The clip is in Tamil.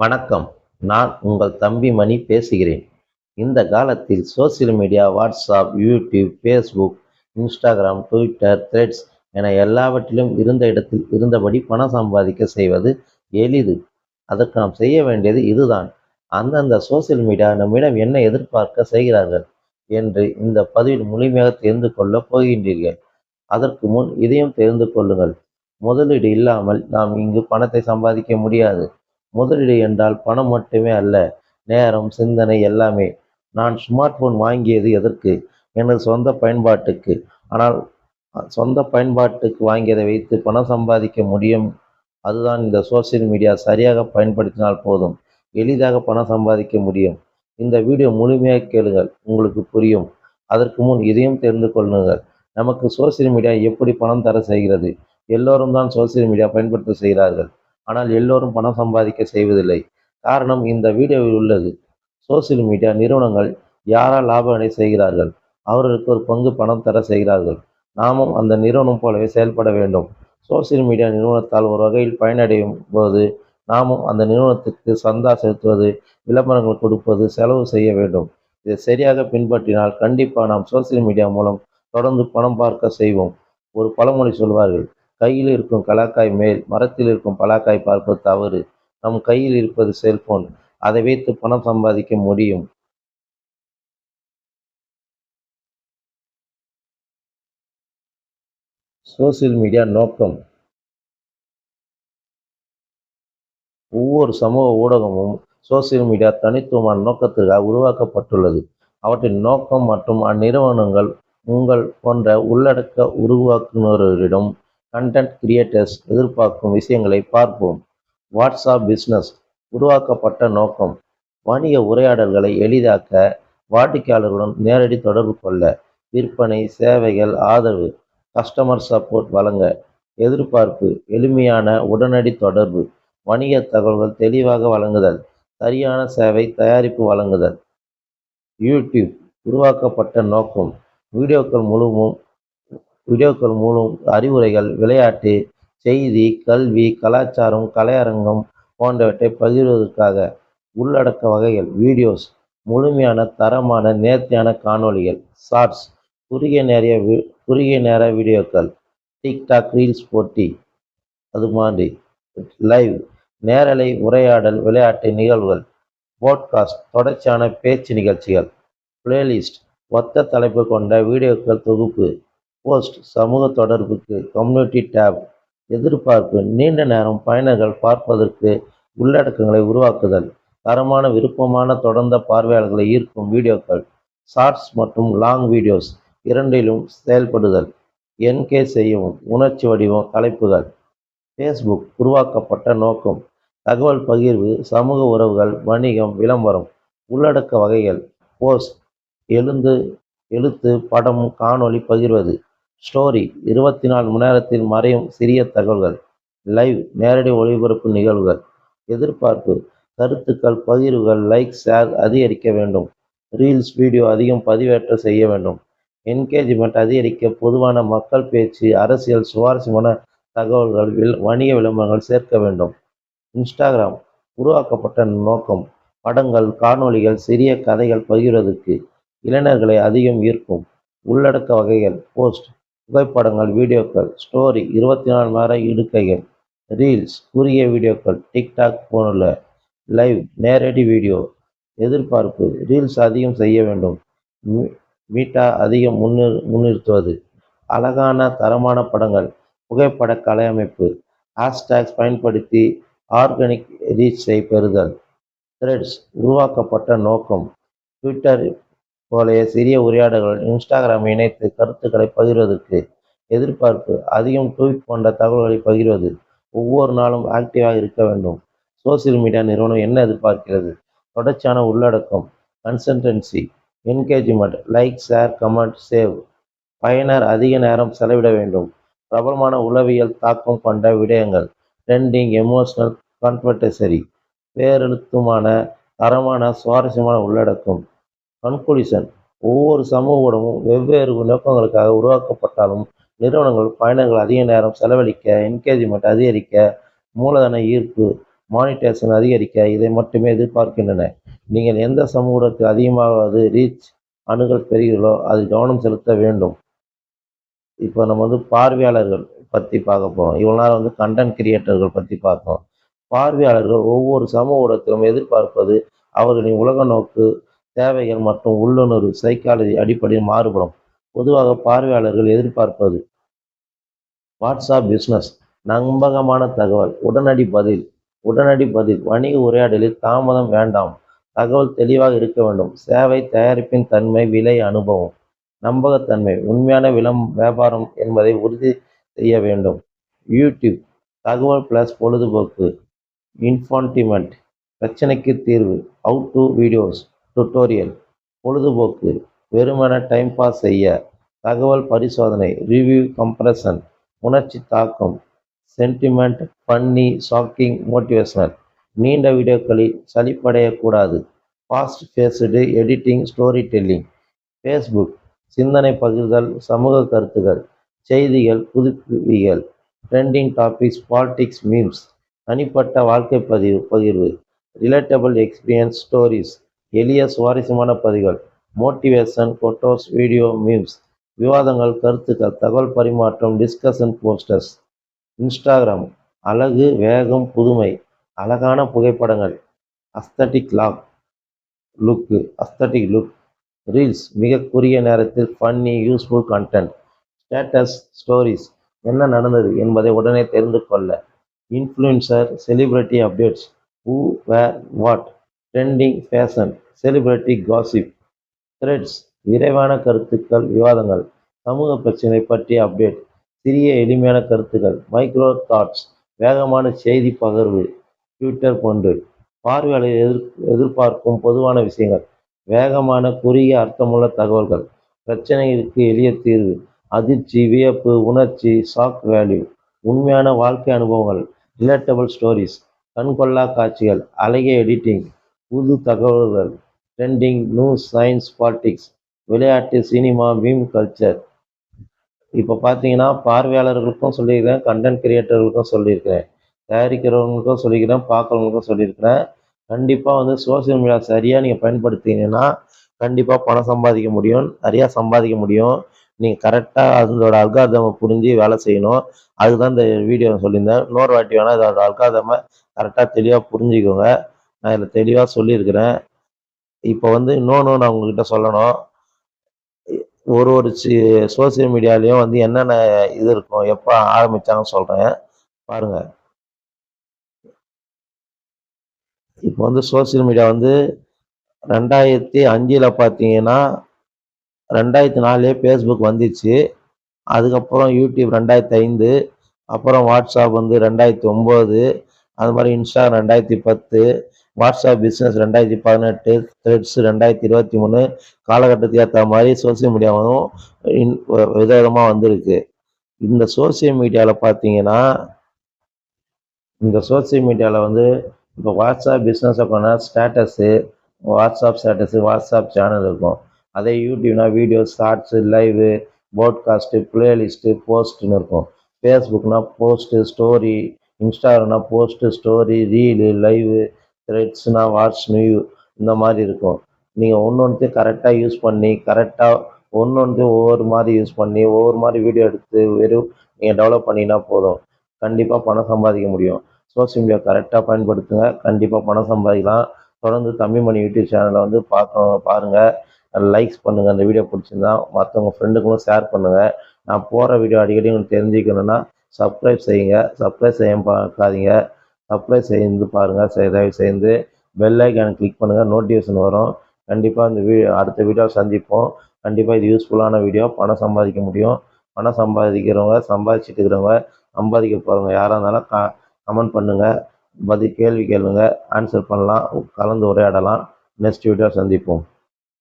வணக்கம். நான் உங்கள் தம்பி மணி பேசுகிறேன். இந்த காலத்தில் social media WhatsApp YouTube Facebook Instagram Twitter Threads என எல்லாவற்றிலும் இருந்த இடத்தில் இருந்தபடி பணம் சம்பாதிக்க செய்வது எளிது. அதற்கு நாம் செய்ய வேண்டியது இதுதான். அந்தந்த சோசியல் மீடியா நம்மிடம் என்ன எதிர்பார்க்க செய்கிறார்கள் என்று இந்த பதிவில் முழுமையாக தெரிந்து கொள்ளப் போகின்றீர்கள். அதற்கு முன் இதையும் தெரிந்து கொள்ளுங்கள். முதலீடு இல்லாமல் நாம் இங்கு பணத்தை சம்பாதிக்க முடியாது. முதலீடு என்றால் பணம் மட்டுமே அல்ல நேரம் சிந்தனை எல்லாமே. நான் ஸ்மார்ட் போன் வாங்கியது எதற்கு? எனது சொந்த பயன்பாட்டுக்கு. ஆனால் சொந்த பயன்பாட்டுக்கு வாங்கியதை வைத்து பணம் சம்பாதிக்க முடியும்? அதுதான் இந்த சோசியல் மீடியா சரியாக பயன்படுத்தினால் போதும். எளிதாக பணம் சம்பாதிக்க முடியும். இந்த வீடியோ முழுமையாக கேளுங்கள். உங்களுக்கு புரியும். அதற்கு முன் இதையும் தெரிந்து கொள்ளுங்கள். நமக்கு சோசியல் மீடியா எப்படி பணம் தர செய்கிறது? எல்லோரும் தான் சோசியல் மீடியா பயன்படுத்த செய்கிறார்கள். ஆனால் எல்லோரும் பணம் சம்பாதிக்க செய்வதில்லை. காரணம் இந்த வீடியோவில் உள்ளது. சோசியல் மீடியா நிறுவனங்கள் யாரால் லாப அடை செய்கிறார்கள்? அவர்களுக்கு ஒரு பங்கு பணம் தர செய்கிறார்கள். நாமும் அந்த நிறுவனம் போலவே செயல்பட வேண்டும். சோசியல் மீடியா நிறுவனத்தால் ஒரு வகையில் பயனடையும் போது நாமும் அந்த நிறுவனத்துக்கு சந்தா செலுத்துவது விளம்பரங்கள் கொடுப்பது செலவு செய்ய வேண்டும். இதை சரியாக பின்பற்றினால் கண்டிப்பாக நாம் சோசியல் மீடியா மூலம் தொடர்ந்து பணம் பார்க்க செய்வோம். ஒரு பழமொழி சொல்வார்கள் கையில் இருக்கும் கலாக்காய் மேல் மரத்தில் இருக்கும் பலாக்காய் பார்ப்பது தவறு. நம் கையில் இருப்பது செல்போன். அதை வைத்து பணம் சம்பாதிக்க முடியும். சோசியல் மீடியா நோக்கம். ஒவ்வொரு சமூக ஊடகமும் சோசியல் மீடியா தனித்துவமான நோக்கத்திற்காக உருவாக்கப்பட்டுள்ளது. அவற்றின் நோக்கம் மற்றும் அந்நிறுவனங்கள் உங்கள் போன்ற உள்ளடக்க உருவாக்குநர்களிடம் கண்டென்ட் கிரியேட்டர்ஸ் எதிர்பார்க்கும் விஷயங்களை பார்ப்போம். வாட்ஸ்அப் பிஸ்னஸ் உருவாக்கப்பட்ட நோக்கம். வணிக உரையாடல்களை எளிதாக்க வாடிக்கையாளர்களுடன் நேரடி தொடர்பு கொள்ள விற்பனை சேவைகள் ஆதரவு கஸ்டமர் சப்போர்ட் வழங்க எதிர்பார்ப்பு எளிமையான உடனடி தொடர்பு வணிக தகவல்கள் தெளிவாக வழங்குதல் சரியான சேவை தயாரிப்பு வழங்குதல். யூடியூப் உருவாக்கப்பட்ட நோக்கம். வீடியோக்கள் முழுவதும் வீடியோக்கள் மூலம் அறிவுரைகள் விளையாட்டு செய்தி கல்வி கலாச்சாரம் கலையரங்கம் போன்றவற்றை பகிர்வதற்காக உள்ளடக்க வகைகள் வீடியோஸ் முழுமையான தரமான நேர்த்தியான காணொளிகள் ஷார்ட்ஸ் குறுகிய நேரிய குறுகிய நேர வீடியோக்கள் டிக்டாக் ரீல்ஸ் போட்டி அது மாதிரி லைவ் நேரலை உரையாடல் விளையாட்டு நிகழ்வுகள் போட்காஸ்ட் தொடர்ச்சியான பேச்சு நிகழ்ச்சிகள் பிளேலிஸ்ட் ஒத்த தலைப்பு கொண்ட வீடியோக்கள் தொகுப்பு போஸ்ட் சமூக தொடர்புக்கு கம்யூனிட்டி டேப் எதிர்பார்ப்பு நீண்ட நேரம் பயனர்கள் பார்ப்பதற்கு உள்ளடக்கங்களை உருவாக்குதல். தரமான விருப்பமான தொடர்ந்த பார்வையாளர்களை ஈர்க்கும் வீடியோக்கள் ஷார்ட்ஸ் மற்றும் லாங் வீடியோஸ் இரண்டிலும் செயல்படுதல். என்கே செய்யவும் உணர்ச்சி வடிவம் தலைப்புகள் ஃபேஸ்புக் உருவாக்கப்பட்ட நோக்கம் தகவல் பகிர்வு சமூக உறவுகள் வணிகம் விளம்பரம் உள்ளடக்க வகைகள் போஸ்ட் எழுந்து எழுத்து படம் காணொளி பகிர்வது. ஸ்டோரி இருபத்தி நாலு மணி நேரத்தில் மறையும் சிறிய தகவல்கள். லைவ் நேரடி ஒளிபரப்பு நிகழ்வுகள். எதிர்பார்ப்பு. கருத்துக்கள் பகிர்வுகள் லைக் ஷேர் அதிகரிக்க வேண்டும். ரீல்ஸ் வீடியோ அதிகம் பதிவேற்ற செய்ய வேண்டும். என்கேஜ்மெண்ட் அதிகரிக்க பொதுவான மக்கள் பேச்சு அரசியல் சுவாரஸ்யமான தகவல்கள் வில் வணிக விளம்பரங்கள் சேர்க்க வேண்டும். இன்ஸ்டாகிராம் உருவாக்கப்பட்ட நோக்கம். படங்கள் காணொளிகள் சிறிய கதைகள் பகிர்வதற்கு இளைஞர்களை அதிகம் ஈர்க்கும். உள்ளடக்க வகைகள். போஸ்ட் புகைப்படங்கள் வீடியோக்கள் ஸ்டோரி இருபத்தி நாலு மணி நேரம் இடுக்கைகள் ரீல்ஸ் குறுகிய வீடியோக்கள் டிக்டாக் போன்ற லைவ் நேரடி வீடியோ எதிர்பார்ப்பு ரீல்ஸ் அதிகம் செய்ய வேண்டும். மீ- மீட்டா அதிகம் முன்னிறு முன்னிறுத்துவது. அழகான தரமான படங்கள் புகைப்பட கலையமைப்பு ஹேஷ்டேக்ஸ் பயன்படுத்தி ஆர்கானிக் ரீச்சை பெறுதல். த்ரெட்ஸ் உருவாக்கப்பட்ட நோக்கம் ட்விட்டர் போலைய சிறிய உரையாடல்கள் இன்ஸ்டாகிராம் இணைத்து கருத்துக்களை பகிர்வதற்கு எதிர்பார்ப்பு அதிகம் ட்வீட் போன்ற தகவல்களை பகிர்வது ஒவ்வொரு நாளும் ஆக்டிவாக இருக்க வேண்டும். சோசியல் மீடியா நிறுவனம் என்ன எதிர்பார்க்கிறது? தொடர்ச்சியான உள்ளடக்கம் consistency engagement like share comment save பயனர் அதிக நேரம் செலவிட வேண்டும். பிரபலமான உளவியல் தாக்கம் கொண்ட விடயங்கள் ட்ரெண்டிங் எமோஷனல் கன்வெர்டசரி பேரெழுத்துமான தரமான சுவாரஸ்யமான உள்ளடக்கம். கன்க்ளூஷன் ஒவ்வொரு சமூக ஊடகமும் வெவ்வேறு நோக்கங்களுக்காக உருவாக்கப்பட்டாலும் நிறுவனங்கள் பயணங்கள் அதிக நேரம் செலவழிக்க என்கேஜ்மெண்ட் அதிகரிக்க மூலதன ஈர்ப்பு மானிட்டேஷன் அதிகரிக்க இதை மட்டுமே எதிர்பார்க்கின்றன. நீங்கள் எந்த சமூகத்துக்கு அதிகமாவது ரீச் அணுகல் பெறுகிறீர்களோ அதில் கவனம் செலுத்த வேண்டும். இப்போ நம்ம வந்து பார்வையாளர்கள் பற்றி பார்க்க போகிறோம் இவ்வளோ நேரம் வந்து கண்டென்ட் கிரியேட்டர்கள் பற்றி பார்த்தோம். பார்வையாளர்கள் ஒவ்வொரு சமூக எதிர்பார்ப்பது அவர்களின் உலக நோக்கு தேவைகள் மற்றும் உள்ளுணர்வு சைக்காலஜி அடிப்படையில் மாறுபடும். பொதுவாக பார்வையாளர்கள் எதிர்பார்ப்பது வாட்ஸ்அப் பிஸ்னஸ் நம்பகமான தகவல் உடனடி பதில் உடனடி பதில் வணிக உரையாடலில் தாமதம் வேண்டாம் தகவல் தெளிவாக இருக்க வேண்டும் சேவை தயாரிப்பின் தன்மை விலை அனுபவம் நம்பகத்தன்மை உண்மையான விளம் வியாபாரம் என்பதை உறுதி செய்ய வேண்டும். யூடியூப் தகவல் ப்ளஸ் பொழுதுபோக்கு இன்ஃபான்டிமெண்ட் பிரச்சனைக்கு தீர்வு அவுட் டு வீடியோஸ் டுட்டோரியல் பொழுதுபோக்கு வெறுமன டைம் பாஸ் செய்ய தகவல் பரிசோதனை ரிவ்யூ கம்ப்ரஷன் உணர்ச்சி தாக்கம் சென்டிமெண்ட் ஃபன்னி ஷாக்கிங் மோட்டிவேஷனல் நீண்ட வீடியோக்களில் சளிப்படையக்கூடாது fast paced editing storytelling Facebook சிந்தனை பகிர்தல் சமூக கருத்துகள் செய்திகள் புதுப்பிகள் ட்ரெண்டிங் டாபிக்ஸ் பாலிடிக்ஸ் மீம்ஸ் தனிப்பட்ட வாழ்க்கை பதிவு பகிர்வு. ரிலேட்டபிள் எக்ஸ்பீரியன்ஸ் ஸ்டோரிஸ் எளிய சுவாரஸ்யமான பதிவுகள். மோட்டிவேஷன் ஃபோட்டோஸ் வீடியோ மீம்ஸ் விவாதங்கள் கருத்துக்கள் தகவல் பரிமாற்றம் டிஸ்கஷன் போஸ்டர்ஸ் இன்ஸ்டாகிராம் அழகு வேகம் புதுமை அழகான புகைப்படங்கள். Aesthetic look look aesthetic look reels மிக குறுகிய நேரத்தில் funny useful content status stories என்ன நடந்தது என்பதை உடனே தெரிந்து கொள்ள. Influencer celebrity updates who where what trending fashion celebrity gossip threads விரைவான கருத்துக்கள் விவாதங்கள் சமூக பிரச்சனை பற்றிய அப்டேட் சிறிய எளிமையான கருத்துக்கள் மைக்ரோ தாட்ஸ் வேகமான செய்தி பகர்வு ட்விட்டர் போன்று பார்வையாளர் எதிர் எதிர்பார்க்கும் பொதுவான விஷயங்கள் வேகமான குறுகிய அர்த்தமுள்ள தகவல்கள் பிரச்சனைகளுக்கு எளிய தீர்வு அதிர்ச்சி வியப்பு உணர்ச்சி ஷாக் வேல்யூ உண்மையான வாழ்க்கை அனுபவங்கள் ரிலேட்டபிள் ஸ்டோரிஸ் கண்கொள்ளா காட்சிகள் அழகிய எடிட்டிங் புது தகவல்கள். ட்ரெண்டிங் நியூஸ் சயின்ஸ் பாலிடிக்ஸ் விளையாட்டு சினிமா மீம் கல்ச்சர் இப்போ பார்த்தீங்கன்னா பார்வையாளர்களுக்கும் சொல்லியிருக்கிறேன் கண்டென்ட் கிரியேட்டர்களுக்கும் சொல்லியிருக்கிறேன். தயாரிக்கிறவங்களுக்கும் சொல்லியிருக்கிறேன் பார்க்குறவங்களுக்கும் சொல்லியிருக்கிறேன். கண்டிப்பாக வந்து சோஷியல் மீடியா சரியாக நீங்கள் பயன்படுத்தினீங்கன்னா கண்டிப்பாக பணம் சம்பாதிக்க முடியும். நிறையா சம்பாதிக்க முடியும். நீங்கள் கரெக்டாக அதோட அல்காதமை புரிஞ்சு வேலை செய்யணும். அதுதான் இந்த வீடியோ சொல்லியிருந்தேன். இன்னொரு வாட்டி வேணால் இதோட அல்காதமை கரெக்டாக தெளிவாக புரிஞ்சுக்கோங்க. நான் இதில் தெளிவாக சொல்லியிருக்கிறேன். இப்போ வந்து இன்னொன்று நான் உங்ககிட்ட சொல்லணும். ஒரு ஒரு சி சோசியல் மீடியாலேயும் வந்து என்னென்ன இது இருக்கும் எப்போ ஆரம்பித்தாங்கன்னு சொல்கிறேன். பாருங்கள் இப்போ வந்து சோசியல் மீடியா வந்து ரெண்டாயிரத்தி அஞ்சில் பார்த்தீங்கன்னா ரெண்டாயிரத்தி நாலுலேயே ஃபேஸ்புக் வந்துச்சு. அதுக்கப்புறம் யூடியூப் ரெண்டாயிரத்தி ஐந்து அப்புறம் வாட்ஸ்அப் வந்து ரெண்டாயிரத்தி ஒம்பது அது மாதிரி இன்ஸ்டா ரெண்டாயிரத்தி பத்து வாட்ஸ்அப் பிஸ்னஸ் ரெண்டாயிரத்தி பதினெட்டு த்ரெட்ஸ் ரெண்டாயிரத்தி இருபத்தி மூணு காலகட்டத்துக்கு ஏற்ற மாதிரி சோசியல் மீடியாவும் இன் விதவிதமாக வந்திருக்கு. இந்த சோசியல் மீடியாவில் பார்த்தீங்கன்னா இந்த சோசியல் மீடியாவில் வந்து இப்போ WhatsApp business அக்கௌண்ட்னா status WhatsApp status WhatsApp channel இருக்கும். அதே யூடியூப்னா video shorts live podcast playlist போஸ்ட்டுன்னு இருக்கும். ஃபேஸ்புக்னால் போஸ்ட்டு ஸ்டோரி இன்ஸ்டாகிராம்னா போஸ்ட்டு ஸ்டோரி ரீலு லைவு ரெட்ஸ்னா வாட்ஸ் நியூ இந்த மாதிரி இருக்கும். நீங்கள் ஒன்று ஒன்றுத்தையும் கரெக்டாக யூஸ் பண்ணி கரெக்டாக ஒன்று ஒன்றுத்தையும் ஒவ்வொரு மாதிரி யூஸ் பண்ணி ஒவ்வொரு மாதிரி வீடியோ எடுத்து வெறும் நீங்கள் டெவலப் பண்ணினா போதும். கண்டிப்பாக பணம் சம்பாதிக்க முடியும். சோசியல் மீடியா கரெக்டாக பயன்படுத்துங்க. கண்டிப்பாக பணம் சம்பாதிக்கலாம். தொடர்ந்து தமிழ்மணி யூடியூப் சேனலை வந்து பார்க்க பாருங்கள் லைக்ஸ் பண்ணுங்கள் அந்த வீடியோ பிடிச்சிருந்தா மற்றவங்க ஃப்ரெண்டுக்கும் ஷேர் பண்ணுங்கள் நான் போகிற வீடியோ அடிக்கடி உங்களுக்கு தெரிஞ்சுக்கணுன்னா சப்ஸ்கிரைப் செய்யுங்க. சப்ஸ்கிரைப் செய்ய பார்க்காதீங்க சப்ளை செய்து பாருங்கள் செய் தயவு செய்து பெல் ஐக்கானை கிளிக் பண்ணுங்கள் நோட்டிஃபிகேஷன் வரும். கண்டிப்பாக இந்த வீ அடுத்த வீடியோ சந்திப்போம். கண்டிப்பாக இது யூஸ்ஃபுல்லான வீடியோ பணம் சம்பாதிக்க முடியும். பணம் சம்பாதிக்கிறவங்க சம்பாதிச்சிட்டு இருக்கிறவங்க சம்பாதிக்க போகிறவங்க யாராக இருந்தாலும் க கமெண்ட் பண்ணுங்கள் பதில் கேள்வி கேளுங்க. ஆன்சர் பண்ணலாம். கலந்து உரையாடலாம். நெக்ஸ்ட் வீடியோ சந்திப்போம்.